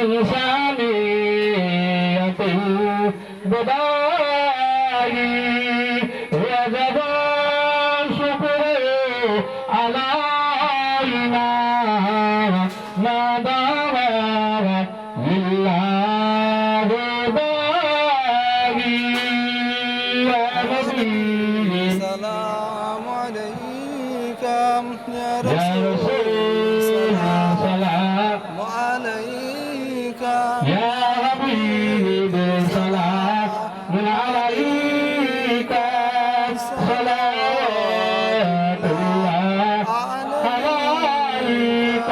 من ثانية البداء وجب الشكر علينا ما دام لله باقي يا نبي السلام عليك يا رسول يا حبيب سلام من عليك صلاة الله. عليك.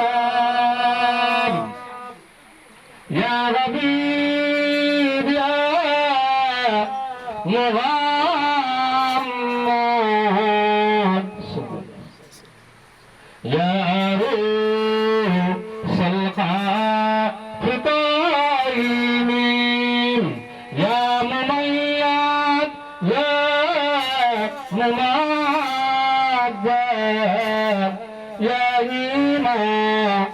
يا حبيب يا محمد يا العالمين. يا مميز يا مميز. يا إمام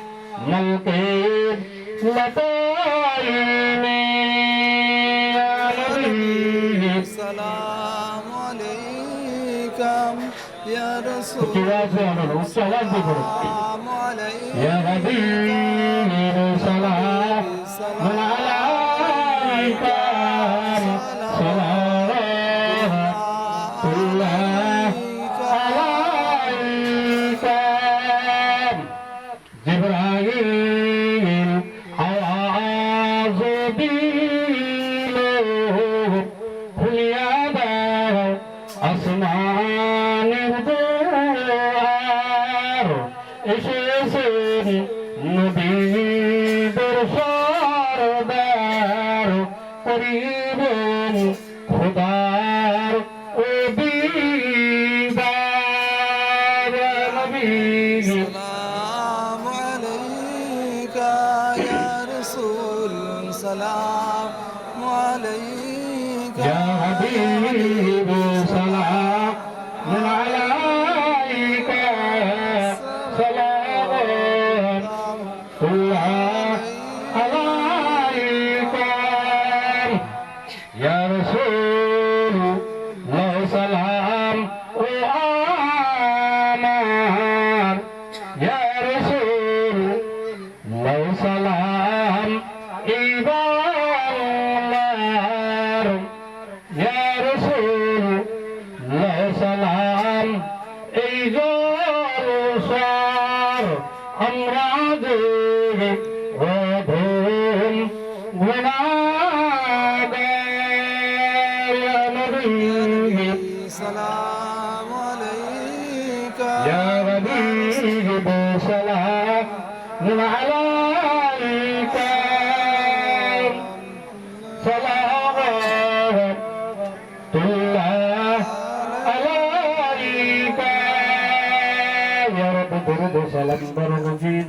ملقب لطائم يا نبي السلام عليكم يا رسول الله السلام عليكم يا غدير আসমান দুয়ার এসেছেন নবীদের সরদার করিবেন খোদার ও দিদার নবী السلام عليك يا رسول سلام عليك يا حبيب سلام الله وابوهم ونادى يا نبي سلام عليك يا نبي سلام عليك سلام الله عليك يا رب درود سلام بركة